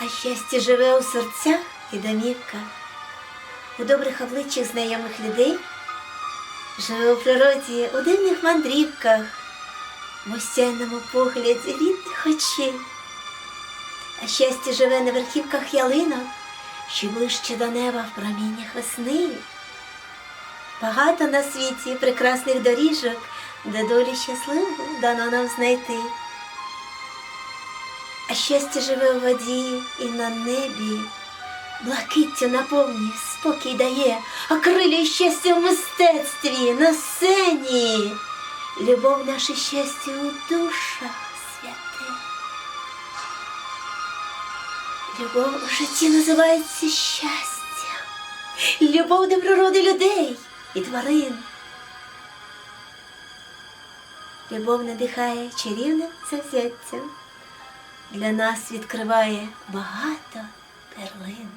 А щастя живе у серцях і домівках, у добрих обличчях знайомих людей, живе у природі, у дивних мандрівках, в осяйному погляді рідних очей. А щастя живе на верхівках ялинок, що ближче до неба в проміннях весни. Багато на світі прекрасних доріжок, де долі щасливу дано нам знайти. А щастя живе у воді і на небі, блакиттю наповні, спокій дає, окрилює щастя в мистецтві, на сцені. Любов наше щастя у душах святе. Любов у житті називається щастя. Любов до природи людей і тварин. Любов надихає чарівним завзяттям. Для нас відкриває багато перлин.